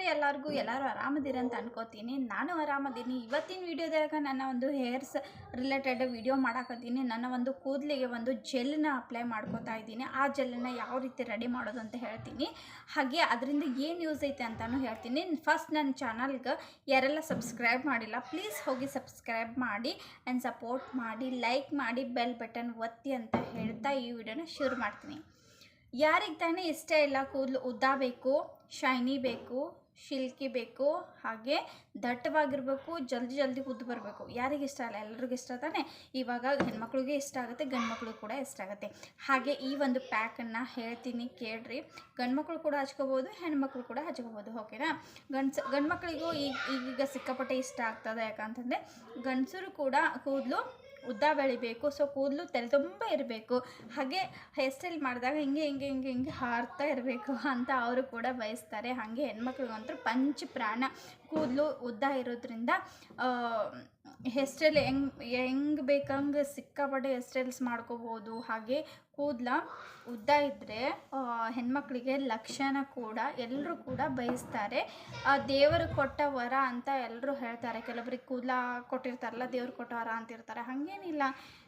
ರೀ ಎಲ್ಲರಿಗೂ, ಎಲ್ಲರೂ ಆರಾಮದಿರ ಅಂತ ಅನ್ಕೋತೀನಿ. ನಾನು ಆರಾಮದೀನಿ. ಇವತ್ತಿನ ವಿಡಿಯೋದಾಗ ನನ್ನ ಒಂದು ಹೇರ್ಸ್ ರಿಲೇಟೆಡ್ ವಿಡಿಯೋ ಮಾಡಾಕತ್ತೀನಿ. ನನ್ನ ಒಂದು ಕೂದಲಿಗೆ ಒಂದು ಜೆಲ್ನ ಅಪ್ಲೈ ಮಾಡ್ಕೋತಾ ಇದ್ದೀನಿ. ಆ ಜೆಲ್ನ ಯಾವ ರೀತಿ ರೆಡಿ ಮಾಡೋದು ಅಂತ ಹೇಳ್ತೀನಿ. ಹಾಗೆ ಅದರಿಂದ ಏನು ಯೂಸ್ ಐತೆ ಅಂತಲೂ ಹೇಳ್ತೀನಿ. ಫಸ್ಟ್ ನನ್ನ ಚಾನಲ್ಗೆ ಯಾರೆಲ್ಲ ಸಬ್ಸ್ಕ್ರೈಬ್ ಮಾಡಿಲ್ಲ ಪ್ಲೀಸ್ ಹೋಗಿ ಸಬ್ಸ್ಕ್ರೈಬ್ ಮಾಡಿ ಆ್ಯಂಡ್ ಸಪೋರ್ಟ್ ಮಾಡಿ ಲೈಕ್ ಮಾಡಿ ಬೆಲ್ ಬಟನ್ ಒತ್ತಿ ಅಂತ ಹೇಳ್ತಾ ಈ ವಿಡಿಯೋನ ಶುರು ಮಾಡ್ತೀನಿ. ಯಾರಿಗೆ ತಾನೇ ಇಷ್ಟ ಇಲ್ಲ ಕೂದಲು ಉದ್ದ ಬೇಕು ಶೈನಿ ಬೇಕು ಶಿಲ್ಕಿ ಬೇಕು, ಹಾಗೆ ದಟ್ಟವಾಗಿರಬೇಕು, ಜಲ್ದಿ ಜಲ್ದಿ ಉದ್ದು ಬರಬೇಕು. ಯಾರಿಗೆ ಇಷ್ಟ ಅಲ್ಲ? ಎಲ್ಲರಿಗೂ ಇಷ್ಟ ತಾನೆ? ಇವಾಗ ಹೆಣ್ಮಕ್ಳಿಗೆ ಇಷ್ಟ ಆಗುತ್ತೆ ಗಂಡು ಕೂಡ ಇಷ್ಟ ಆಗುತ್ತೆ. ಹಾಗೆ ಈ ಒಂದು ಪ್ಯಾಕನ್ನು ಹೇಳ್ತೀನಿ, ಕೇಳ್ರಿ. ಗಂಡ್ಮಕ್ಳು ಕೂಡ ಹಚ್ಕೋಬೋದು, ಹೆಣ್ಮಕ್ಳು ಕೂಡ ಹಚ್ಕೋಬೋದು ಓಕೆನಾ ಗಂಡ್ಸ, ಗಂಡ್ಮಕ್ಳಿಗೂ ಈಗ ಈಗೀಗ ಸಿಕ್ಕಾಪಟ್ಟೆ ಇಷ್ಟ ಆಗ್ತದೆ ಯಾಕಂತಂದರೆ ಗಂಡಸರು ಕೂಡ ಕೂದಲು ಉದ್ದ ಬೆಳಿಬೇಕು ಸೊ ಕೂದಲು ತಲೆ ತುಂಬ ಇರಬೇಕು. ಹಾಗೆ ಹೇರ್ ಸ್ಟೈಲ್ ಮಾಡಿದಾಗ ಹಿಂಗೆ ಹಿಂಗೆ ಹಿಂಗೆ ಹಿಂಗೆ ಹಾರ್ತಾ ಇರಬೇಕು ಅಂತ ಅವರು ಕೂಡ ಬಯಸ್ತಾರೆ. ಹಾಗೆ ಹೆಣ್ಮಕ್ಳಿಗಂತೂ ಪಂಚ ಪ್ರಾಣ ಕೂದಲು ಉದ್ದ ಇರೋದ್ರಿಂದ ಹೇರ್ ಸ್ಟೈಲ್ ಹೆಂಗೆ ಹೆಂಗೆ ಬೇಕಂಗೆ ಸಿಕ್ಕಾಪಟ್ಟೆ ಹೇರ್ ಸ್ಟೈಲ್ಸ್ ಮಾಡ್ಕೋಬೋದು. ಹಾಗೆ ಕೂದಲ ಉದ್ದ ಇದ್ದರೆ ಹೆಣ್ಮಕ್ಳಿಗೆ ಲಕ್ಷಣ ಕೂಡ ಎಲ್ಲರೂ ಕೂಡ ಬಯಸ್ತಾರೆ. ದೇವರು ಕೊಟ್ಟ ವರ ಅಂತ ಎಲ್ಲರೂ ಹೇಳ್ತಾರೆ. ಕೆಲವರಿಗೆ ಕೂದಲ ಕೊಟ್ಟಿರ್ತಾರಲ್ಲ, ದೇವ್ರು ಕೊಟ್ಟ ವರ ಅಂತಿರ್ತಾರೆ. ಹಾಗೇನಿಲ್ಲ.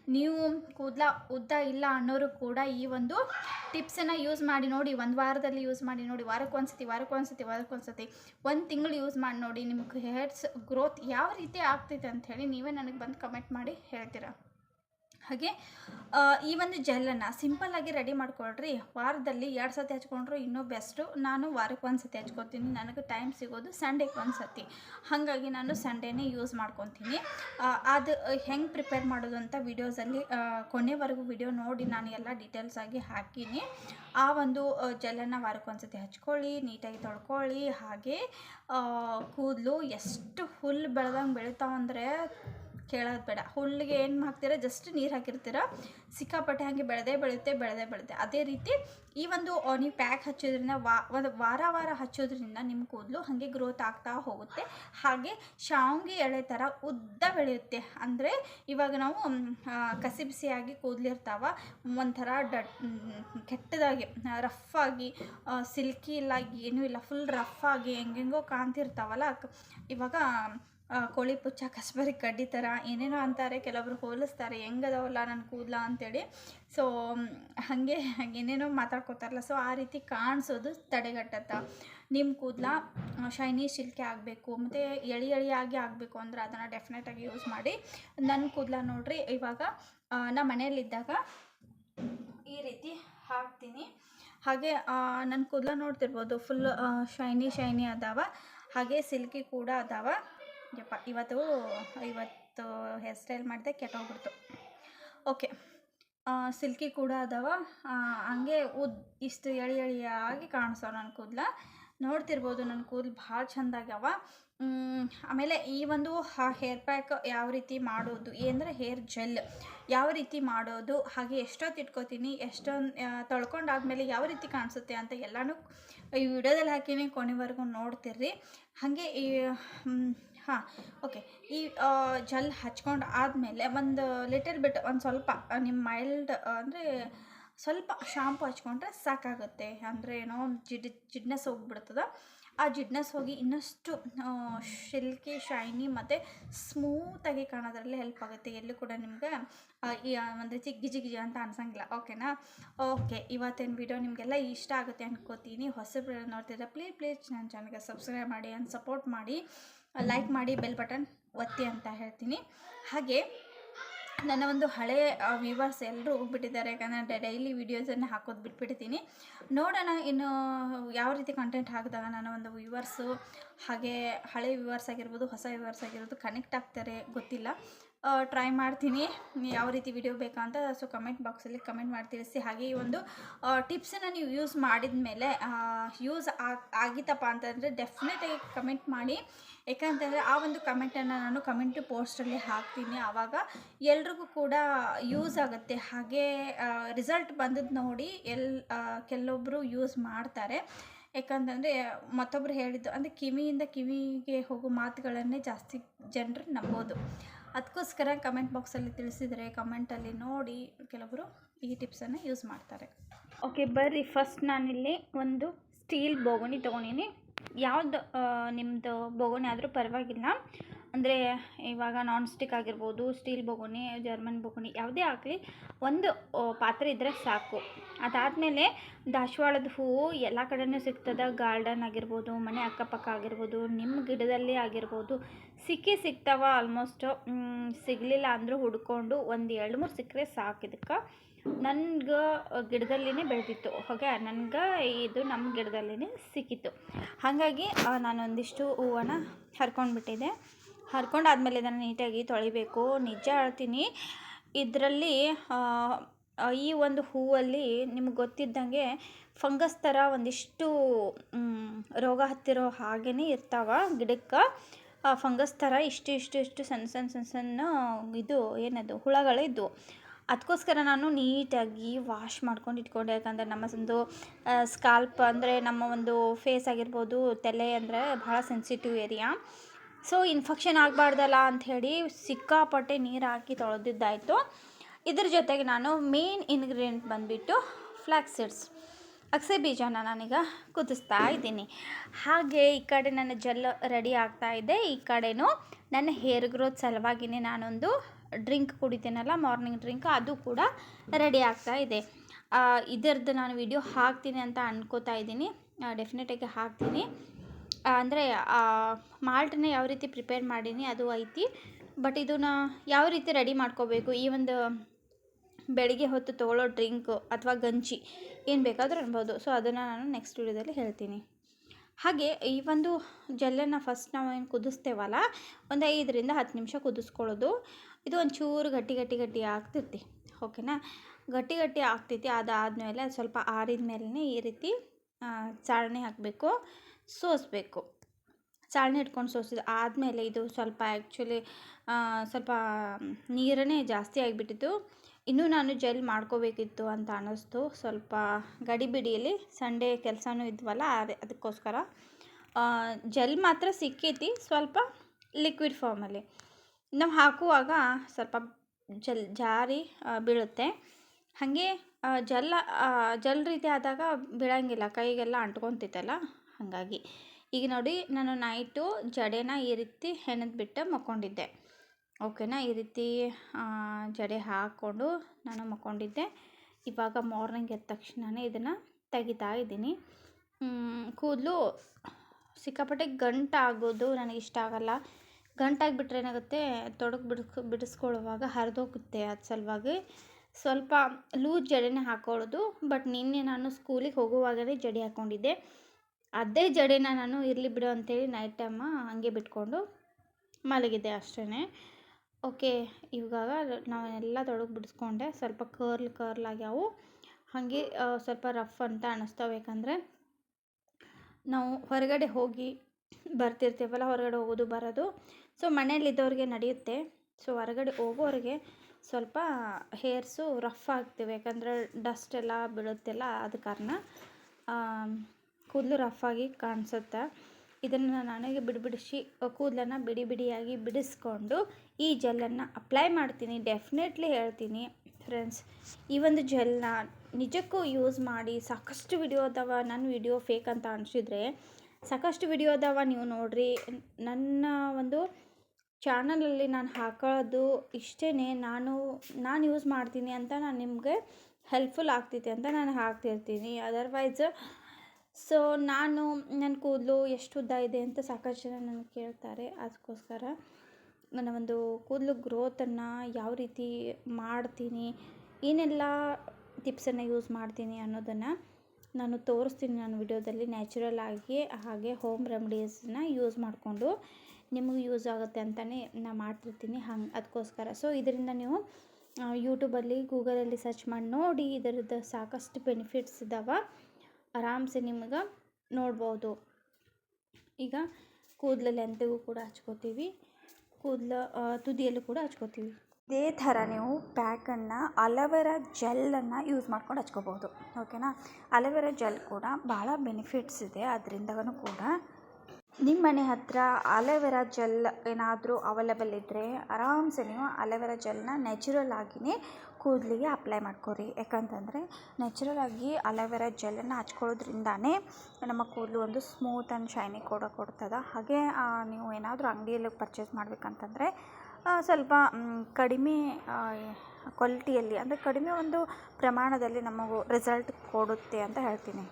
ನೀವು ಕೂದಲ ಉದ್ದ ಇಲ್ಲ ಅನ್ನೋರು ಕೂಡ ಈ ಒಂದು ಟಿಪ್ಸನ್ನು ಯೂಸ್ ಮಾಡಿ ನೋಡಿ, ಒಂದು ವಾರದಲ್ಲಿ ಯೂಸ್ ಮಾಡಿ ನೋಡಿ, ವಾರಕ್ಕೆ ಒಂದ್ಸತಿ ವಾರಕ್ಕೆ ಒಂದ್ಸತಿ ವಾರಕ್ಕೆ ಒಂದ್ಸತಿ, ಒಂದು ತಿಂಗಳು ಯೂಸ್ ಮಾಡಿ ನೋಡಿ, ನಿಮ್ಗೆ ಹೇರ್ಸ್ ಗ್ರೋತ್ ಯಾವ ರೀತಿ ಆಗ್ತೈತೆ ಅಂಥೇಳಿ ನೀವೇ ನನಗೆ ಬಂದು ಕಮೆಂಟ್ ಮಾಡಿ ಹೇಳ್ತೀರಾ? ಹಾಗೆ ಈ ಒಂದು ಜೆಲ್ಲನ್ನು ಸಿಂಪಲ್ಲಾಗಿ ರೆಡಿ ಮಾಡ್ಕೊಳ್ರಿ. ವಾರದಲ್ಲಿ ಎರಡು ಸತಿ ಹಚ್ಕೊಂಡ್ರು ಇನ್ನೂ ಬೆಸ್ಟು ನಾನು ವಾರಕ್ಕೆ ಒಂದು ಸತಿ ಹಚ್ಕೊತೀನಿ. ನನಗೆ ಟೈಮ್ ಸಿಗೋದು ಸಂಡೇಗೆ ಒಂದು ಸತಿ ಹಾಗಾಗಿ ನಾನು ಸಂಡೇನೇ ಯೂಸ್ ಮಾಡ್ಕೊತೀನಿ. ಅದು ಹೆಂಗೆ ಪ್ರಿಪೇರ್ ಮಾಡೋದು ಅಂತ ವೀಡಿಯೋಸಲ್ಲಿ ಕೊನೆವರೆಗೂ ವಿಡಿಯೋ ನೋಡಿ ನಾನು ಎಲ್ಲ ಡೀಟೇಲ್ಸ್ ಆಗಿ ಹಾಕೀನಿ. ಆ ಒಂದು ಜೆಲ್ಲನ್ನು ವಾರಕ್ಕೆ ಒಂದು ಸತಿ ಹಚ್ಕೊಳ್ಳಿ, ನೀಟಾಗಿ ತೊಳ್ಕೊಳ್ಳಿ. ಹಾಗೆ ಕೂದಲು ಎಷ್ಟು ಹುಲ್ಲು ಬೆಳೆದಂಗೆ ಬೆಳಿತಾವಂದರೆ ಕೇಳೋದು ಬೇಡ. ಹುಲ್ಲಿಗೆ ಏನು ಹಾಕ್ತೀರಾ? ಜಸ್ಟ್ ನೀರು ಹಾಕಿರ್ತೀರ? ಸಿಕ್ಕಾಪಟ್ಟೆ ಹಾಗೆ ಬೆಳೆದೇ ಬೆಳೆಯುತ್ತೆ ಬೆಳೆದೇ ಬೆಳೆಯುತ್ತೆ ಅದೇ ರೀತಿ ಈ ಒಂದು ನೀವು ಪ್ಯಾಕ್ ಹಚ್ಚೋದ್ರಿಂದ ವಾ ವಾರ ವಾರ ಹಚ್ಚೋದ್ರಿಂದ ನಿಮ್ಮ ಕೂದಲು ಹಾಗೆ ಗ್ರೋತ್ ಆಗ್ತಾ ಹೋಗುತ್ತೆ. ಹಾಗೆ ಶಾವಂಗಿ ಎಳೆ ಥರ ಉದ್ದ ಬೆಳೆಯುತ್ತೆ. ಅಂದರೆ ಇವಾಗ ನಾವು ಕಸಿ ಬಿಸಿಯಾಗಿ ಕೂದಲಿರ್ತಾವ. ಒಂಥರ ಡ ಕೆಟ್ಟದಾಗಿ ರಫ್ ಆಗಿ ಸಿಲ್ಕಿ ಇಲ್ಲ, ಏನೂ ಇಲ್ಲ ಫುಲ್ ರಫ್ ಆಗಿ, ಹೆಂಗೆಂಗೋ ಕಾಣ್ತಿರ್ತಾವಲ್ಲ. ಇವಾಗ ಕೋಳಿ ಪುಚ್ಚ, ಕಸ್ಬರಿ ಕಡ್ಡಿ ಥರ ಏನೇನೋ ಅಂತಾರೆ, ಕೆಲವರು ಹೋಲಿಸ್ತಾರೆ, ಹೆಂಗದವಲ್ಲ ನನ್ನ ಕೂದಲ ಅಂತೇಳಿ. ಸೊ ಹಾಗೆ, ಏನೇನೋ ಮಾತಾಡ್ಕೋತಾರಲ್ಲ ಸೊ ಆ ರೀತಿ ಕಾಣಿಸೋದು ತಡೆಗಟ್ಟತ್ತ ನಿಮ್ಮ ಕೂದಲ ಶೈನಿ ಶಿಲ್ಕೆ ಆಗಬೇಕು, ಮತ್ತು ಎಳಿ ಎಳಿಯಾಗಿ ಆಗಬೇಕು ಅಂದರೆ ಅದನ್ನು ಡೆಫಿನೆಟಾಗಿ ಯೂಸ್ ಮಾಡಿ. ನನ್ನ ಕೂದಲ ನೋಡಿರಿ, ಇವಾಗ ನಮ್ಮ ಮನೆಯಲ್ಲಿದ್ದಾಗ ಈ ರೀತಿ ಹಾಕ್ತೀನಿ. ಹಾಗೆ ನನ್ನ ಕೂದಲ ನೋಡ್ತಿರ್ಬೋದು ಫುಲ್ ಶೈನಿ ಶೈನಿ ಅದಾವ. ಹಾಗೆ ಸಿಲ್ಕಿ ಕೂಡ ಅದಾವ. ಯಪ್ಪ, ಇವತ್ತು ಇವತ್ತು ಹೇರ್ ಸ್ಟೈಲ್ ಮಾಡಿದೆ, ಕೆಟ್ಟೋಗ್ಬಿಡ್ತು. ಓಕೆ ಸಿಲ್ಕಿ ಕೂಡ ಅದಾವ. ಹಂಗೆ ಉದ್, ಇಷ್ಟು ಎಳಿ ಎಳಿಯಾಗಿ ಕಾಣಿಸ್ತಾವ ನನ್ನ ಕೂದಲ. ನೋಡ್ತಿರ್ಬೋದು ನನ್ನ ಕೂದಲು ಭಾಳ ಚಂದಾಗ್ಯಾವ. ಆಮೇಲೆ ಈ ಒಂದು ಹೇರ್ ಪ್ಯಾಕ್ ಯಾವ ರೀತಿ ಮಾಡೋದು ಏನಂದರೆ ಹೇರ್ ಜೆಲ್. ಯಾವ ರೀತಿ ಮಾಡೋದು, ಹಾಗೆ ಎಷ್ಟೊತ್ತು ಇಟ್ಕೋತೀನಿ ಎಷ್ಟೊಂದು ತೊಳ್ಕೊಂಡಾದ್ಮೇಲೆ ಯಾವ ರೀತಿ ಕಾಣಿಸುತ್ತೆ ಅಂತ ಎಲ್ಲನೂ ಈ ವಿಡಿಯೋದಲ್ಲಿ ಹಾಕಿನಿ, ಕೊನೆವರೆಗೂ ನೋಡ್ತಿರ್ರಿ. ಹಾಗೆ ಈ ಹಾಂ ಓಕೆ ಈ ಜೆಲ್ ಹಚ್ಕೊಂಡು ಆದಮೇಲೆ ಒಂದು ಲಿಟಲ್ ಬಿಟ್ ಒಂದು ಸ್ವಲ್ಪ ನಿಮ್ಮ ಮೈಲ್ಡ್ ಅಂದರೆ ಸ್ವಲ್ಪ ಶಾಂಪು ಹಚ್ಕೊಂಡ್ರೆ ಸಾಕಾಗುತ್ತೆ. ಅಂದರೆ ಏನೋ ಒಂದು ಜಿಡ್, ಜಿಡ್ನೆಸ್ ಹೋಗ್ಬಿಡ್ತದ. ಆ ಜಿಡ್ನೆಸ್ ಹೋಗಿ ಇನ್ನಷ್ಟು ಶಿಲ್ಕಿ ಶೈನಿ ಮತ್ತು ಸ್ಮೂತಾಗಿ ಕಾಣೋದ್ರಲ್ಲಿ ಹೆಲ್ಪ್ ಆಗುತ್ತೆ. ಎಲ್ಲೂ ಕೂಡ ನಿಮಗೆ ಒಂದು ಜಿಗ್ಗಿ ಗಿಜಿ ಅಂತ ಅನ್ಸಂಗಿಲ್ಲ. ಓಕೆನಾ ಓಕೆ ಇವತ್ತಿನ ವಿಡಿಯೋ ನಿಮಗೆಲ್ಲ ಇಷ್ಟ ಆಗುತ್ತೆ ಅನ್ಕೋತೀನಿ. ಹೊಸಬ್ರು ನೋಡ್ತಿದ್ರೆ ಪ್ಲೀಸ್ ಪ್ಲೀಸ್ ನನ್ನ ಚಾನಲ್ಗೆ ಸಬ್ಸ್ಕ್ರೈಬ್ ಮಾಡಿ ಆ್ಯಂಡ್ ಸಪೋರ್ಟ್ ಮಾಡಿ. ಲೈಕ್ ಮಾಡಿ ಬೆಲ್ ಬಟನ್ ಒತ್ತಿ ಅಂತ ಹೇಳ್ತೀನಿ. ಹಾಗೆ ನನ್ನ ಒಂದು ಹಳೆ ವ್ಯೂವರ್ಸ್ ಎಲ್ಲರೂ ಹೋಗ್ಬಿಟ್ಟಿದ್ದಾರೆ. ಯಾಕಂದರೆ ಡೈಲಿ ವೀಡಿಯೋಸನ್ನು ಹಾಕೋದು ಬಿಟ್ಬಿಟ್ಟಿದ್ದೀನಿ. ನೋಡೋಣ ಇನ್ನು ಯಾವ ರೀತಿ ಕಂಟೆಂಟ್ ಹಾಕಿದಾಗ ನನ್ನ ಒಂದು ವ್ಯೂವರ್ಸು ಹಾಗೆ ಹಳೆ ವ್ಯೂವರ್ಸ್ ಆಗಿರ್ಬೋದು, ಹೊಸ ವ್ಯೂವರ್ಸ್ ಆಗಿರ್ಬೋದು ಕನೆಕ್ಟ್ ಆಗ್ತಾರೆ ಗೊತ್ತಿಲ್ಲ. ಟ್ರೈ ಮಾಡ್ತೀನಿ. ಯಾವ ರೀತಿ ವಿಡಿಯೋ ಬೇಕಾ ಅಂತ ಸೊ ಕಮೆಂಟ್ ಬಾಕ್ಸಲ್ಲಿ ಕಮೆಂಟ್ ಮಾಡಿ ತಿಳಿಸಿ. ಹಾಗೆ ಈ ಒಂದು ಟಿಪ್ಸನ್ನು ನೀವು ಯೂಸ್ ಮಾಡಿದ ಮೇಲೆ ಯೂಸ್ ಆಗಿತ್ತಪ್ಪ ಅಂತಂದರೆ ಡೆಫಿನೆಟಾಗಿ ಕಮೆಂಟ್ ಮಾಡಿ. ಯಾಕಂತಂದರೆ ಆ ಒಂದು ಕಮೆಂಟನ್ನು ನಾನು ಕಮೆಂಟ್ ಪೋಸ್ಟಲ್ಲಿ ಹಾಕ್ತೀನಿ. ಆವಾಗ ಎಲ್ರಿಗೂ ಕೂಡ ಯೂಸ್ ಆಗುತ್ತೆ. ಹಾಗೆ ರಿಸಲ್ಟ್ ಬಂದದ್ದು ನೋಡಿ ಎಲ್ ಕೆಲವೊಬ್ಬರು ಯೂಸ್ ಮಾಡ್ತಾರೆ. ಯಾಕಂತಂದರೆ ಮತ್ತೊಬ್ಬರು ಹೇಳಿದ್ದು, ಅಂದರೆ ಕಿವಿಯಿಂದ ಕಿವಿಗೆ ಹೋಗೋ ಮಾತುಗಳನ್ನೇ ಜಾಸ್ತಿ ಜನರು ನಂಬೋದು. ಅದಕ್ಕೋಸ್ಕರ ಕಮೆಂಟ್ ಬಾಕ್ಸಲ್ಲಿ ತಿಳಿಸಿದರೆ ಕಮೆಂಟಲ್ಲಿ ನೋಡಿ ಕೆಲವರು ಈ ಟಿಪ್ಸನ್ನು ಯೂಸ್ ಮಾಡ್ತಾರೆ. ಓಕೆ ಬರ್ರಿ. ಫಸ್ಟ್ ನಾನಿಲ್ಲಿ ಒಂದು ಸ್ಟೀಲ್ ಬೋಗುಣಿ ತೊಗೊಂಡಿನಿ. ಯಾವ್ದು ನಿಮ್ಮದು ಬೊಗುಣಿ ಆದರೂ ಪರವಾಗಿಲ್ಲ. ಅಂದರೆ ಇವಾಗ ನಾನ್ ಸ್ಟಿಕ್ ಆಗಿರ್ಬೋದು ಸ್ಟೀಲ್ ಬೊಗುಣಿ ಜರ್ಮನ್ ಬೊಗುಣಿ ಯಾವುದೇ ಆಗಲಿ ಒಂದು ಪಾತ್ರೆ ಇದ್ದರೆ ಸಾಕು. ಅದಾದಮೇಲೆ ದಾಸವಾಳದ ಹೂವು ಎಲ್ಲ ಕಡೆಯೂ ಸಿಗ್ತದೆ. ಗಾರ್ಡನ್ ಆಗಿರ್ಬೋದು, ಮನೆ ಅಕ್ಕಪಕ್ಕ ಆಗಿರ್ಬೋದು ನಿಮ್ಮ ಗಿಡದಲ್ಲಿ ಆಗಿರ್ಬೋದು. ಸಿಕ್ಕಿ ಸಿಗ್ತಾವ ಆಲ್ಮೋಸ್ಟ್ ಸಿಗಲಿಲ್ಲ ಅಂದರೂ ಹುಡ್ಕೊಂಡು ಒಂದು ಎರಡು ಮೂರು ಸಿಕ್ಕರೆ ಸಾಕು ಇದಕ್ಕೆ. ನನ್ಗೆ ಗಿಡದಲ್ಲಿನೇ ಬೆಳೆದಿತ್ತು ಹೋಗ ನನ್ಗೆ ಇದು ನಮ್ಮ ಗಿಡದಲ್ಲಿನೇ ಸಿಕ್ಕಿತ್ತು. ಹಾಗಾಗಿ ನಾನೊಂದಿಷ್ಟು ಹೂವನ್ನ ಹರ್ಕೊಂಡ್ಬಿಟ್ಟಿದ್ದೆ. ಹರ್ಕೊಂಡಾದ್ಮೇಲೆ ಇದನ್ನು ನೀಟಾಗಿ ತೊಳಿಬೇಕು. ನಿಜ ಹೇಳ್ತೀನಿ, ಇದರಲ್ಲಿ ಈ ಒಂದು ಹೂವಲ್ಲಿ ನಿಮ್ಗೆ ಗೊತ್ತಿದ್ದಂಗೆ ಫಂಗಸ್ ಥರ ಒಂದಿಷ್ಟು ರೋಗ ಹತ್ತಿರೋ ಹಾಗೇ ಇರ್ತಾವ ಗಿಡಕ್ಕೆ. ಫಂಗಸ್ ಥರ ಇಷ್ಟು ಇಷ್ಟು ಇಷ್ಟು ಸಣ್ಣ ಸಣ್ಣ ಸಣ್ಣ ಸಣ್ಣ ಇದು, ಏನದು ಹುಳಗಳು ಇದ್ದವು ಅದಕ್ಕೋಸ್ಕರ ನಾನು ನೀಟಾಗಿ ವಾಶ್ ಮಾಡ್ಕೊಂಡು ಇಟ್ಕೊಂಡೆ. ಯಾಕಂದರೆ ನಮ್ಮ ಒಂದು ಸ್ಕಾಲ್ಪ್ ಅಂದರೆ ನಮ್ಮ ಒಂದು ಫೇಸ್ ಆಗಿರ್ಬೋದು, ತಲೆ ಅಂದರೆ ಭಾಳ ಸೆನ್ಸಿಟಿವ್ ಏರಿಯಾ ಸೊ ಇನ್ಫೆಕ್ಷನ್ ಆಗಬಾರ್ದಲ್ಲ ಅಂಥೇಳಿ ಸಿಕ್ಕಾಪಟ್ಟೆ ನೀರು ಹಾಕಿ ತೊಳೆದಿದ್ದಾಯಿತು. ಇದ್ರ ಜೊತೆಗೆ ನಾನು ಮೇನ್ ಇಂಗ್ರೀಡಿಯೆಂಟ್ ಬಂದುಬಿಟ್ಟು ಫ್ಲ್ಯಾಕ್ಸ್ ಸೀಡ್ಸ್ ಅಗಸೆ ಬೀಜನ ನಾನೀಗ ಕುದಿಸ್ತಾ ಇದ್ದೀನಿ. ಹಾಗೆ ಈ ಕಡೆ ನನ್ನ ಜೆಲ್ ರೆಡಿ ಆಗ್ತಾ ಇದೆ. ಈ ಕಡೆನೂ ನನ್ನ ಹೇರ್ ಗ್ರೋತ್ ಸಲುವಾಗಿನೇ ನಾನೊಂದು ಡ್ರಿಂಕ್ ಕುಡಿತೀನಲ್ಲ ಮಾರ್ನಿಂಗ್ ಡ್ರಿಂಕ್ ಅದು ಕೂಡ ರೆಡಿ ಆಗ್ತಾ ಇದೆ. ಇದರದ್ದು ನಾನು ವಿಡಿಯೋ ಹಾಕ್ತೀನಿ ಅಂತ ಅನ್ಕೋತಾ ಇದ್ದೀನಿ. ಡೆಫಿನೆಟಾಗಿ ಹಾಕ್ತೀನಿ. ಅಂದರೆ ಮಾಲ್ಟನ್ನ ಯಾವ ರೀತಿ ಪ್ರಿಪೇರ್ ಮಾಡೀನಿ ಅದು ಐತಿ. ಬಟ್ ಇದನ್ನ ಯಾವ ರೀತಿ ರೆಡಿ ಮಾಡ್ಕೋಬೇಕು? ಈ ಒಂದು ಬೆಳಿಗ್ಗೆ ಹೊತ್ತು ತೊಗೊಳ್ಳೋ ಡ್ರಿಂಕು ಅಥವಾ ಗಂಜಿ ಏನು ಬೇಕಾದರೂ ಅನ್ಬೋದು. ಸೊ ಅದನ್ನು ನಾನು ನೆಕ್ಸ್ಟ್ ವಿಡಿಯೋದಲ್ಲಿ ಹೇಳ್ತೀನಿ. ಹಾಗೆ, ಈ ಒಂದು ಜೆಲ್ಲನ್ನು ಫಸ್ಟ್ ನಾವು ಏನು ಕುದಿಸ್ತೇವಲ್ಲ, ಒಂದು ಐದರಿಂದ ಹತ್ತು ನಿಮಿಷ ಕುದಿಸ್ಕೊಳ್ಳೋದು. ಇದು ಒಂಚೂರು ಗಟ್ಟಿ ಗಟ್ಟಿ ಗಟ್ಟಿ ಆಗ್ತೈತಿ ಓಕೆನಾ? ಗಟ್ಟಿ ಗಟ್ಟಿ ಆಗ್ತೈತಿ ಅದಾದಮೇಲೆ ಸ್ವಲ್ಪ ಆರಿದ ಮೇಲೆ ಈ ರೀತಿ ಚಾಳಣಿ ಹಾಕಬೇಕು, ಸೋಸಬೇಕು. ಚಾಳಣಿ ಇಟ್ಕೊಂಡು ಸೋಸಿದ ಆದಮೇಲೆ ಇದು ಸ್ವಲ್ಪ ಆ್ಯಕ್ಚುಲಿ ಸ್ವಲ್ಪ ನೀರನ್ನೇ ಜಾಸ್ತಿ ಆಗಿಬಿಟ್ಟಿತ್ತು. ಇನ್ನೂ ನಾನು ಜೆಲ್ ಮಾಡ್ಕೋಬೇಕಿತ್ತು ಅಂತ ಅನ್ನಿಸ್ತು. ಸ್ವಲ್ಪ ಗಡಿಬಿಡಿಯಲ್ಲಿ ಸಂಡೇ ಕೆಲಸನೂ ಇದ್ವಲ್ಲ, ಅದೇ, ಅದಕ್ಕೋಸ್ಕರ. ಜೆಲ್ ಮಾತ್ರ ಸಿಕ್ಕೈತಿ, ಸ್ವಲ್ಪ ಲಿಕ್ವಿಡ್ ಫಾರ್ಮಲ್ಲಿ ನಾವು ಹಾಕುವಾಗ ಸ್ವಲ್ಪ ಜಲ್ ಜಾರಿ ಬೀಳುತ್ತೆ. ಹಾಗೆ ಜಲ್ ಜಲ್ ರೀತಿ ಆದಾಗ ಬೀಳಂಗಿಲ್ಲ, ಕೈಗೆಲ್ಲ ಅಂಟ್ಕೊತಿತ್ತಲ್ಲ, ಹಾಗಾಗಿ. ಈಗ ನೋಡಿ, ನಾನು ನೈಟು ಜಡೆನ ಈ ರೀತಿ ಹೆಣೆದ್ಬಿಟ್ಟು ಮಕ್ಕೊಂಡಿದ್ದೆ. ಓಕೆನಾ? ಈ ರೀತಿ ಜಡೆ ಹಾಕ್ಕೊಂಡು ನಾನು ಮಕ್ಕೊಂಡಿದ್ದೆ. ಇವಾಗ ಮಾರ್ನಿಂಗ್ ಎದ್ದ ತಕ್ಷಣವೇ ಇದನ್ನು ತೆಗಿತಾ ಇದ್ದೀನಿ. ಕೂದಲು ಸಿಕ್ಕಾಪಟ್ಟೆ ಗಂಟಾಗೋದು ನನಗೆ ಇಷ್ಟ ಆಗಲ್ಲ. ಗಂಟಾಗಿಬಿಟ್ರೆ ಏನಾಗುತ್ತೆ? ತೊಡಗಿ ಬಿಡಿಸ್ ಬಿಡಿಸ್ಕೊಳ್ಳುವಾಗ ಹರಿದೋಗುತ್ತೆ ಅದು ಸಲುವಾಗಿ. ಸ್ವಲ್ಪ ಲೂಸ್ ಜಡೆನೇ ಹಾಕ್ಕೊಳ್ಳೋದು ಬಟ್ ನಿನ್ನೆ ನಾನು ಸ್ಕೂಲಿಗೆ ಹೋಗುವಾಗಲೇ ಜಡೆ ಹಾಕ್ಕೊಂಡಿದ್ದೆ ಅದೇ ಜಡೆನ ನಾನು ಇರಲಿ ಬಿಡು ಅಂತೇಳಿ ನೈಟ್ ಟೈಮ ಹಂಗೆ ಬಿಟ್ಕೊಂಡು ಮಲಗಿದ್ದೆ ಅಷ್ಟೇ ಓಕೆ, ಇವಾಗ ನಾವೆಲ್ಲ ತೊಡಗಿ ಬಿಡಿಸ್ಕೊಂಡೆ. ಸ್ವಲ್ಪ ಕರ್ಲ್ ಕರ್ಲ್ ಆಗ್ಯಾವು. ಹಾಗೆ ಸ್ವಲ್ಪ ರಫ್ ಅಂತ ಅನ್ನಿಸ್ತಾವೆ ಯಾಕಂದರೆ ನಾವು ಹೊರಗಡೆ ಹೋಗಿ ಬರ್ತಿರ್ತೀವಲ್ಲ, ಹೊರಗಡೆ ಹೋಗೋದು, ಬರೋದು. ಸೊ ಮನೆಯಲ್ಲಿದ್ದವ್ರಿಗೆ ನಡೆಯುತ್ತೆ. ಸೊ ಹೊರಗಡೆ ಹೋಗೋರಿಗೆ ಸ್ವಲ್ಪ ಹೇರ್ಸು ರಫ್ ಆಗ್ತಿವೆ. ಯಾಕಂದರೆ ಡಸ್ಟ್ ಎಲ್ಲ ಬೀಳುತ್ತೆಲ್ಲ ಆದ ಕಾರಣ ಕೂದಲು ರಫ್ ಆಗಿ ಕಾಣಿಸುತ್ತೆ. ಇದನ್ನು ನನಗೆ ಬಿಡಿಬಿಡಿಸಿ, ಕೂದಲನ್ನು ಬಿಡಿ ಬಿಡಿಯಾಗಿ ಬಿಡಿಸ್ಕೊಂಡು ಈ ಜೆಲ್ಲನ್ನು ಅಪ್ಲೈ ಮಾಡ್ತೀನಿ. ಡೆಫಿನೆಟ್ಲಿ ಹೇಳ್ತೀನಿ ಫ್ರೆಂಡ್ಸ್ ಈ ಒಂದು ಜೆಲ್ನ ನಿಜಕ್ಕೂ ಯೂಸ್ ಮಾಡಿ ಸಾಕಷ್ಟು ವಿಡಿಯೋ ಅಥವಾ ನನ್ನ ವಿಡಿಯೋ ಫೇಕ್ ಅಂತ ಅನಿಸಿದ್ರೆ ಸಾಕಷ್ಟು ವಿಡಿಯೋ ಅದಾವ, ನೀವು ನೋಡ್ರಿ. ನನ್ನ ಒಂದು ಚಾನಲಲ್ಲಿ ನಾನು ಹಾಕೋದು ಇಷ್ಟೇ ನಾನು ನಾನು ಯೂಸ್ ಮಾಡ್ತೀನಿ ಅಂತ ನಾನು ನಿಮಗೆ ಹೆಲ್ಪ್ಫುಲ್ ಆಗ್ತೈತೆ ಅಂತ ನಾನು ಹಾಕ್ತಿರ್ತೀನಿ. ಅದರ್ವೈಸ್ ಸೊ ನಾನು ನನ್ನ ಕೂದಲು ಎಷ್ಟು ಉದ್ದ ಇದೆ ಅಂತ ಸಾಕಷ್ಟು ಜನ ನನಗೆ ಕೇಳ್ತಾರೆ. ಅದಕ್ಕೋಸ್ಕರ ನನ್ನ ಒಂದು ಕೂದಲು ಗ್ರೋತನ್ನು ಯಾವ ರೀತಿ ಮಾಡ್ತೀನಿ, ಏನೆಲ್ಲ ಟಿಪ್ಸನ್ನು ಯೂಸ್ ಮಾಡ್ತೀನಿ ಅನ್ನೋದನ್ನು ನಾನು ತೋರಿಸ್ತೀನಿ ನಾನು ವಿಡಿಯೋದಲ್ಲಿ ನ್ಯಾಚುರಲ್ ಆಗಿ ಹಾಗೆ ಹೋಮ್ ರೆಮಿಡೀಸ್ನ ಯೂಸ್ ಮಾಡಿಕೊಂಡು ನಿಮಗೆ ಯೂಸ್ ಆಗುತ್ತೆ ಅಂತಲೇ ನಾನು ಮಾಡ್ತಿರ್ತೀನಿ ಹಂಗೆ ಅದಕ್ಕೋಸ್ಕರ. ಸೊ ಇದರಿಂದ ನೀವು ಯೂಟ್ಯೂಬಲ್ಲಿ ಗೂಗಲಲ್ಲಿ ಸರ್ಚ್ ಮಾಡಿ ನೋಡಿ ಇದರದ್ದು ಸಾಕಷ್ಟು ಬೆನಿಫಿಟ್ಸ್ ಇದ್ದಾವೆ ಆರಾಮ್ಸೆ ನಿಮಗೆ ನೋಡ್ಬೋದು. ಈಗ ಕೂದಲಲ್ಲಿ ಕೂಡ ಹಚ್ಕೋತೀವಿ. ಕೂದಲು ತುದಿಯಲ್ಲೂ ಕೂಡ ಹಚ್ಕೋತೀವಿ. ಇದೇ ಥರ ನೀವು ಪ್ಯಾಕನ್ನು ಅಲವೆರ ಜೆಲ್ಲನ್ನು ಯೂಸ್ ಮಾಡ್ಕೊಂಡು ಹಚ್ಕೋಬೋದು. ಓಕೆನಾ? ಅಲವೆರ ಜೆಲ್ ಕೂಡ ಭಾಳ ಬೆನಿಫಿಟ್ಸ್ ಇದೆ. ಅದರಿಂದನೂ ಕೂಡ ನಿಮ್ಮ ಮನೆ ಹತ್ತಿರ ಅಲೋವೆರಾ ಜೆಲ್ ಏನಾದರೂ ಅವೈಲೇಬಲ್ ಇದ್ದರೆ ಆರಾಮ್ಸೆ ನೀವು ಅಲವೆರ ಜೆಲ್ನ ನ್ಯಾಚುರಲ್ ಆಗಿಯೇ ಕೂದಲಿಗೆ ಅಪ್ಲೈ ಮಾಡ್ಕೊರಿ. ಯಾಕಂತಂದರೆ ನ್ಯಾಚುರಲ್ ಆಗಿ ಅಲೋವೆರಾ ಜೆಲ್ಲನ್ನು ಹಚ್ಕೊಳ್ಳೋದ್ರಿಂದಾನೇ ನಮ್ಮ ಕೂದಲು ಒಂದು ಸ್ಮೂತ್ ಆ್ಯಂಡ್ ಶೈನಿ ಕೂಡ ಕೊಡ್ತದೆ. ಹಾಗೆ ನೀವು ಏನಾದರೂ ಅಂಗಡಿಯಲ್ಲಿ ಪರ್ಚೇಸ್ ಮಾಡಬೇಕಂತಂದರೆ ಸ್ವಲ್ಪ ಕಡಿಮೆ ಕ್ವಾಲಿಟಿಯಲ್ಲಿ, ಅಂದರೆ ಕಡಿಮೆ ಒಂದು ಪ್ರಮಾಣದಲ್ಲಿ ನಮಗೂ ರಿಸಲ್ಟ್ ಕೊಡುತ್ತೆ ಅಂತ ಹೇಳ್ತೀನಿ.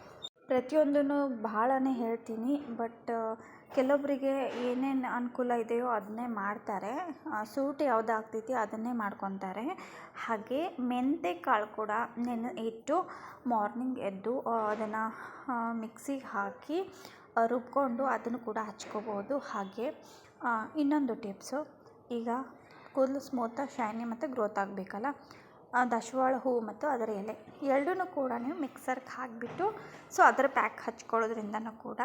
ಪ್ರತಿಯೊಂದೂ ಭಾಳನೇ ಹೇಳ್ತೀನಿ ಬಟ್ ಕೆಲವೊಬ್ಬರಿಗೆ ಏನೇನು ಅನುಕೂಲ ಇದೆಯೋ ಅದನ್ನೇ ಮಾಡ್ತಾರೆ. ಸೂಟ್ ಯಾವ್ದು ಆಗ್ತೈತಿ ಅದನ್ನೇ ಮಾಡ್ಕೊತಾರೆ. ಹಾಗೆ ಮೆಂತೆ ಕಾಳು ಕೂಡ ನೆನೆ ಇಟ್ಟು ಮಾರ್ನಿಂಗ್ ಎದ್ದು ಅದನ್ನು ಮಿಕ್ಸಿಗೆ ಹಾಕಿ ರುಬ್ಕೊಂಡು ಅದನ್ನು ಕೂಡ ಹಚ್ಕೋಬೋದು. ಹಾಗೆ ಇನ್ನೊಂದು ಟಿಪ್ಸು ಈಗ ಕೂದಲು ಸ್ಮೂತಾಗಿ ಶೈನಿ ಮತ್ತು ಗ್ರೋತ್ ಆಗಬೇಕಲ್ಲ? ದಶವಾಳ ಹೂವು ಮತ್ತು ಅದರ ಎಲೆ. ಎರಡೂ ಕೂಡ ನೀವು ಮಿಕ್ಸರ್ಗೆ ಹಾಕಿಬಿಟ್ಟು, ಸೊ ಅದರ ಪ್ಯಾಕ್ ಹಚ್ಕೊಳ್ಳೋದ್ರಿಂದನೂ ಕೂಡ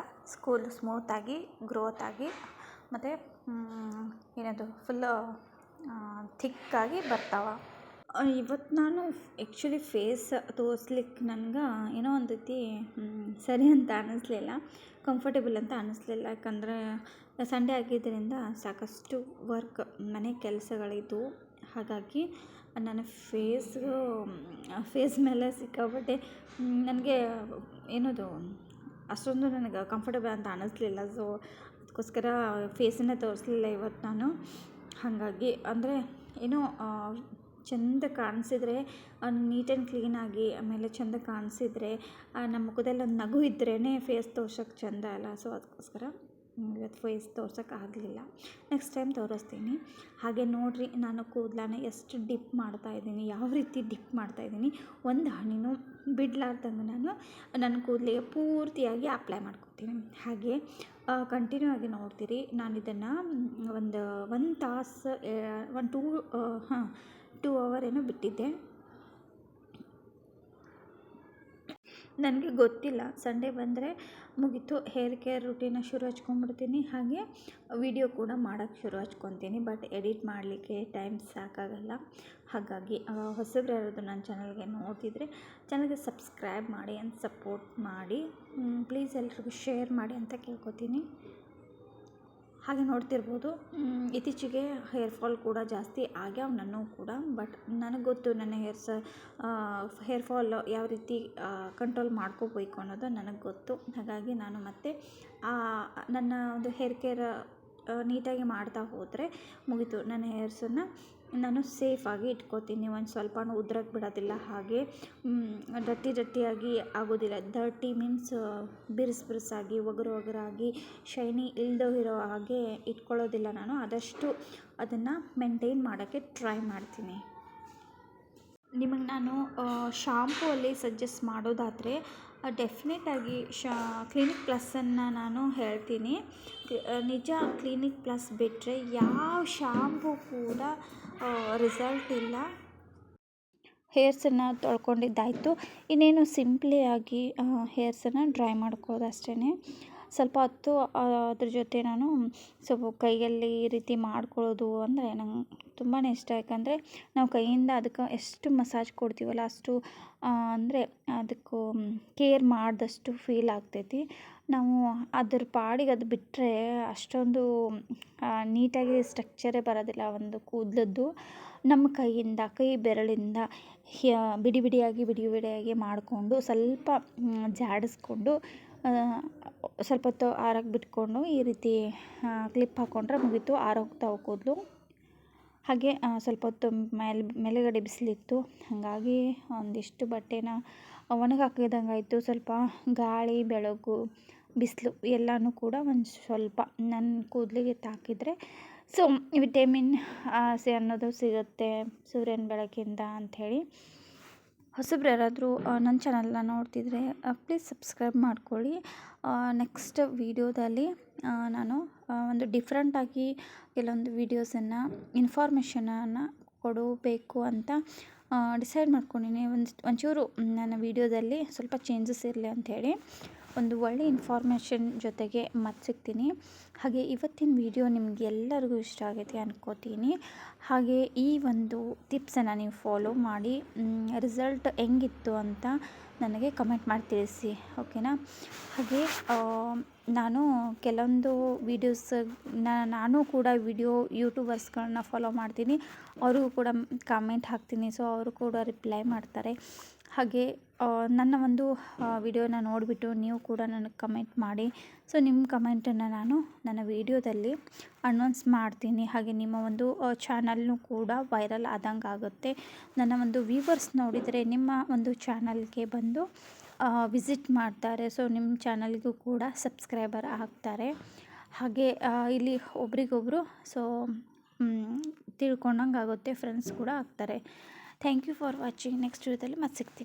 ಕೂದಲು ಸ್ಮೂತಾಗಿ ಗ್ರೋತ್ ಆಗಿ, ಮತ್ತು ಏನದು ಫುಲ್ಲು ಥಿಕ್ಕಾಗಿ ಬರ್ತಾವೆ. ಇವತ್ತು ನಾನು ಆ್ಯಕ್ಚುಲಿ ಫೇಸ್ ತೋರಿಸ್ಲಿಕ್ಕೆ ನನ್ಗೆ ಏನೋ ಒಂದು ರೀತಿ ಸರಿ ಅಂತ ಅನ್ನಿಸ್ಲಿಲ್ಲ ಕಂಫರ್ಟೇಬಲ್ ಅಂತ ಅನ್ನಿಸ್ಲಿಲ್ಲ ಯಾಕಂದರೆ ಸಂಡೇ ಆಗಿದ್ದರಿಂದ ಸಾಕಷ್ಟು ವರ್ಕ್ ಮನೆ ಕೆಲಸಗಳಿದ್ದವು ಹಾಗಾಗಿ ನನ್ನ ಫೇಸ್ ಫೇಸ್ ಮೇಲೆ ಸಿಕ್ಕಾಪಟ್ಟೆ ನನಗೆ ಏನದು, ಅಷ್ಟೊಂದು ನನಗೆ ಕಂಫರ್ಟೇಬಲ್ ಅಂತ ಅನ್ನಿಸ್ಲಿಲ್ಲ ಸೊ ಅದಕ್ಕೋಸ್ಕರ ಫೇಸನ್ನೇ ತೋರಿಸ್ಲಿಲ್ಲ ಇವತ್ತು ನಾನು. ಹಾಗಾಗಿ ಅಂದರೆ ಏನೋ ಚೆಂದ ಕಾಣಿಸಿದ್ರೆ ನೀಟ್ ಆ್ಯಂಡ್ ಕ್ಲೀನಾಗಿ ಆಮೇಲೆ ಚೆಂದ ಕಾಣಿಸಿದ್ರೆ ನಮ್ಮ ಮುಖದಲ್ಲಿ ಒಂದು ನಗು ಇದ್ರೇ ಫೇಸ್ ತೋರ್ಸೋಕ್ಕೆ ಚೆಂದ ಅಲ್ಲ. ಸೊ ಅದಕ್ಕೋಸ್ಕರ ಇವತ್ತು ಫೇಸ್ ತೋರ್ಸೋಕೆ ಆಗಲಿಲ್ಲ. ನೆಕ್ಸ್ಟ್ ಟೈಮ್ ತೋರಿಸ್ತೀನಿ. ಹಾಗೆ ನೋಡಿರಿ, ನಾನು ಕೂದಲನ್ನ ಎಷ್ಟು ಡಿಪ್ ಮಾಡ್ತಾ ಇದ್ದೀನಿ, ಯಾವ ರೀತಿ ಡಿಪ್ ಮಾಡ್ತಾ ಇದ್ದೀನಿ. ಒಂದು ಹನಿನೂ ಬಿಡ್ಲಾರ್ದಂಗೆ ನಾನು ನನ್ನ ಕೂದಲಿಗೆ ಪೂರ್ತಿಯಾಗಿ ಅಪ್ಲೈ ಮಾಡ್ಕೊತೀನಿ. ಹಾಗೆ ಕಂಟಿನ್ಯೂ ಆಗಿ ನೋಡ್ತೀರಿ ನಾನು ಇದನ್ನು ಒಂದು ಒಂದು ತಾಸು ಒಂದು ಟೂ ಹಾಂ ಟೂ ಅವರ್ ಏನೋ ಬಿಟ್ಟಿದ್ದೆ. ನನಗೆ ಗೊತ್ತಿಲ್ಲ. ಸಂಡೇ ಬಂದರೆ ಮುಗೀತು. ಹೇರ್ ಕೇರ್ ರುಟೀನ ಶುರು ಹಚ್ಕೊಂಡ್ಬಿಡ್ತೀನಿ. ಹಾಗೆ ವಿಡಿಯೋ ಕೂಡ ಮಾಡೋಕ್ಕೆ ಶುರು ಹಚ್ಕೊತೀನಿ. ಬಟ್ ಎಡಿಟ್ ಮಾಡಲಿಕ್ಕೆ ಟೈಮ್ ಸಾಕಾಗಲ್ಲ. ಹಾಗಾಗಿ ಹೊಸಬ್ರು ಯಾರಾದರೂ ನನ್ನ ಚಾನಲ್ಗೆ ನೋಡ್ತಿದ್ರೆ ಚಾನಲ್ಗೆ ಸಬ್ಸ್ಕ್ರೈಬ್ ಮಾಡಿ ಅಂತ ಸಪೋರ್ಟ್ ಮಾಡಿ. ಪ್ಲೀಸ್ ಎಲ್ರಿಗೂ ಶೇರ್ ಮಾಡಿ ಅಂತ ಕೇಳ್ಕೊತೀನಿ. ಹಾಗೆ ನೋಡ್ತಿರ್ಬೋದು. ಇತ್ತೀಚೆಗೆ ಹೇರ್ ಫಾಲ್ ಕೂಡ ಜಾಸ್ತಿ ಆಗ್ಯಾವ ನನ್ನೂ ಕೂಡ. ಬಟ್ ನನಗೆ ಗೊತ್ತು ನನ್ನ ಹೇರ್ಸ್ ಹೇರ್ ಫಾಲ್ ಯಾವ ರೀತಿ ಕಂಟ್ರೋಲ್ ಮಾಡ್ಕೋಬೇಕು ಅನ್ನೋದು ನನಗೆ ಗೊತ್ತು. ಹಾಗಾಗಿ ನಾನು ಮತ್ತೆ ಆ, ನನ್ನ ಒಂದು ಹೇರ್ ಕೇರ್ ನೀಟಾಗಿ ಮಾಡ್ತಾ ಹೋದರೆ ಮುಗೀತು. ನನ್ನ ಹೇರ್ಸನ್ನು ನಾನು ಸೇಫಾಗಿ ಇಟ್ಕೋತೀನಿ, ಒಂದು ಸ್ವಲ್ಪ ಉದ್ರಕ್ಕೆ ಬಿಡೋದಿಲ್ಲ, ಹಾಗೆ ಡಟ್ಟಿ ಡಟ್ಟಿಯಾಗಿ ಆಗೋದಿಲ್ಲ. ಡರ್ಟಿ ಮೀನ್ಸ್ ಬಿರುಸು ಬಿರುಸಾಗಿ, ಒಗರು ಒಗರಾಗಿ ಶೈನಿ ಇಲ್ದೋ ಇರೋ ಹಾಗೆ ಇಟ್ಕೊಳ್ಳೋದಿಲ್ಲ ನಾನು. ಆದಷ್ಟು ಅದನ್ನು ಮೇಂಟೈನ್ ಮಾಡೋಕ್ಕೆ ಟ್ರೈ ಮಾಡ್ತೀನಿ. ನಿಮಗೆ ನಾನು ಶಾಂಪೂ ಅಲ್ಲಿ ಸಜೆಸ್ಟ್ ಮಾಡೋದಾದರೆ ಡೆಫಿನೆಟಾಗಿ ಶಾ ಕ್ಲಿನಿಕ್ ಪ್ಲಸ್ಸನ್ನು ನಾನು ಹೇಳ್ತೀನಿ. ನಿಜ ಕ್ಲಿನಿಕ್ ಪ್ಲಸ್ ಬಿಟ್ಟರೆ ಯಾವ ಶಾಂಪೂ ಕೂಡ ರಿಸಲ್ಟ್ ಇಲ್ಲ. ಹೇರ್ಸನ್ನು ತೊಳ್ಕೊಂಡಿದ್ದಾಯಿತು. ಇನ್ನೇನು ಸಿಂಪ್ಲಿಯಾಗಿ ಹೇರ್ಸನ್ನು ಡ್ರೈ ಮಾಡ್ಕೊಳ್ಳೋದು ಅಷ್ಟೇ ಸ್ವಲ್ಪ ಹೊತ್ತು ಅದ್ರ ಜೊತೆ ನಾನು ಸ್ವಲ್ಪ ಕೈಯಲ್ಲಿ ಈ ರೀತಿ ಮಾಡ್ಕೊಳ್ಳೋದು ಅಂದರೆ ನಂಗೆ ತುಂಬಾ ಇಷ್ಟ. ಯಾಕಂದರೆ ನಾವು ಕೈಯಿಂದ ಅದಕ್ಕೆ ಎಷ್ಟು ಮಸಾಜ್ ಕೊಡ್ತೀವಲ್ಲ ಅಷ್ಟು ಅಂದರೆ ಅದಕ್ಕೂ ಕೇರ್ ಮಾಡಿದಷ್ಟು ಫೀಲ್ ಆಗ್ತೈತಿ. ನಾವು ಅದ್ರ ಪಾಡಿಗೆ ಅದು ಬಿಟ್ಟರೆ ಅಷ್ಟೊಂದು ನೀಟಾಗಿ ಸ್ಟ್ರಕ್ಚರೇ ಬರೋದಿಲ್ಲ ಒಂದು ಕೂದಲದ್ದು. ನಮ್ಮ ಕೈಯಿಂದ, ಕೈ ಬೆರಳಿಂದ ಬಿಡಿ ಬಿಡಿಯಾಗಿ ಬಿಡಿ ಬಿಡಿಯಾಗಿ ಮಾಡಿಕೊಂಡು ಸ್ವಲ್ಪ ಜಾಡಿಸ್ಕೊಂಡು ಸ್ವಲ್ಪ ಹೊತ್ತು ಆರಕ್ಕೆ ಬಿಟ್ಕೊಂಡು ಈ ರೀತಿ ಕ್ಲಿಪ್ ಹಾಕ್ಕೊಂಡ್ರೆ ಮುಗೀತು. ಆರೋಗ್ತಾವೆ ಕೂದಲು ಹಾಗೆ ಸ್ವಲ್ಪ ಹೊತ್ತು ಮೇಲೆ, ಮೇಲುಗಡೆ ಬಿಸಿಲಿತ್ತು. ಹಾಗಾಗಿ ಒಂದಿಷ್ಟು ಬಟ್ಟೆನ ಒಣಗಾಕಿದಂಗೆ ಆಯಿತು ಸ್ವಲ್ಪ ಗಾಳಿ ಬೆಳಕು ಬಿಸಿಲು ಎಲ್ಲನೂ ಕೂಡ ಒಂದು ಸ್ವಲ್ಪ ನನ್ನ ಕೂದಲಿಗೆ ತಾಕಿದರೆ, ಸೊ ವಿಟಮಿನ್ ಸಿ ಅನ್ನೋದು ಸಿಗುತ್ತೆ ಸೂರ್ಯನ ಬೆಳಕಿಂದ ಅಂಥೇಳಿ ಹೊಸಬ್ರು ಯಾರಾದರೂ ನನ್ನ ಚಾನಲ್ನ ನೋಡ್ತಿದ್ರೆ ಪ್ಲೀಸ್ ಸಬ್ಸ್ಕ್ರೈಬ್ ಮಾಡ್ಕೊಳ್ಳಿ. ನೆಕ್ಸ್ಟ್ ವೀಡಿಯೋದಲ್ಲಿ ನಾನು ಒಂದು ಡಿಫ್ರೆಂಟಾಗಿ ಕೆಲವೊಂದು ವೀಡಿಯೋಸನ್ನು ಇನ್ಫಾರ್ಮೇಷನನ್ನು ಕೊಡಬೇಕು ಅಂತ ಡಿಸೈಡ್ ಮಾಡ್ಕೊಂಡಿನಿ. ಒಂದು, ಒಂಚೂರು, ನನ್ನ ವೀಡಿಯೋದಲ್ಲಿ ಸ್ವಲ್ಪ ಚೇಂಜಸ್ ಇರಲಿ ಅಂಥೇಳಿ ಒಂದು ಒಳ್ಳೆ ಇನ್ಫಾರ್ಮೇಷನ್ ಜೊತೆಗೆ ಮತ್ತೆ ಸಿಗ್ತೀನಿ. ಹಾಗೆ ಇವತ್ತಿನ ವಿಡಿಯೋ ನಿಮಗೆಲ್ಲರಿಗೂ ಇಷ್ಟ ಆಗೈತೆ ಅಂದ್ಕೋತೀನಿ ಹಾಗೆ ಈ ಒಂದು ಟಿಪ್ಸನ್ನು ನೀವು ಫಾಲೋ ಮಾಡಿ ರಿಸಲ್ಟ್ ಹೆಂಗಿತ್ತು ಅಂತ ನನಗೆ ಕಮೆಂಟ್ ಮಾಡಿ ತಿಳಿಸಿ ಓಕೆನಾ ಹಾಗೆ ನಾನು ಕೆಲವೊಂದು ವೀಡಿಯೋಸ್ ನಾನು ಕೂಡ ವಿಡಿಯೋ ಯೂಟ್ಯೂಬರ್ಸ್ಗಳನ್ನ ಫಾಲೋ ಮಾಡ್ತೀನಿ. ಅವ್ರಿಗೂ ಕೂಡ ಕಾಮೆಂಟ್ ಹಾಕ್ತೀನಿ. ಸೊ ಅವರು ಕೂಡ ರಿಪ್ಲೈ ಮಾಡ್ತಾರೆ. ಹಾಗೆ ನನ್ನ ಒಂದು ವಿಡಿಯೋನ ನೋಡಿಬಿಟ್ಟು ನೀವು ಕೂಡ ನನಗೆ ಕಮೆಂಟ್ ಮಾಡಿ. ಸೊ ನಿಮ್ಮ ಕಮೆಂಟನ್ನು ನಾನು ನನ್ನ ವಿಡಿಯೋದಲ್ಲಿ ಅನೌನ್ಸ್ ಮಾಡ್ತೀನಿ. ಹಾಗೆ ನಿಮ್ಮ ಒಂದು ಚಾನಲ್ನು ಕೂಡ ವೈರಲ್ ಆದಂಗೆ ಆಗುತ್ತೆ. ನನ್ನ ಒಂದು ವ್ಯೂವರ್ಸ್ ನೋಡಿದರೆ ನಿಮ್ಮ ಒಂದು ಚಾನಲ್ಗೆ ಬಂದು ವಿಸಿಟ್ ಮಾಡ್ತಾರೆ. ಸೊ ನಿಮ್ಮ ಚಾನಲ್ಗೂ ಕೂಡ ಸಬ್ಸ್ಕ್ರೈಬರ್ ಆಗ್ತಾರೆ. ಹಾಗೆ ಇಲ್ಲಿ ಒಬ್ರಿಗೊಬ್ಬರು ಸೊ ತಿಳ್ಕೊಂಡಂಗೆ ಆಗುತ್ತೆ ಫ್ರೆಂಡ್ಸ್ ಕೂಡ ಆಗ್ತಾರೆ. Thank you for watching next ವಿಡಿಯೋದಲ್ಲಿ ಮತ್ತೆ ಸಿಗ್ತೀನಿ.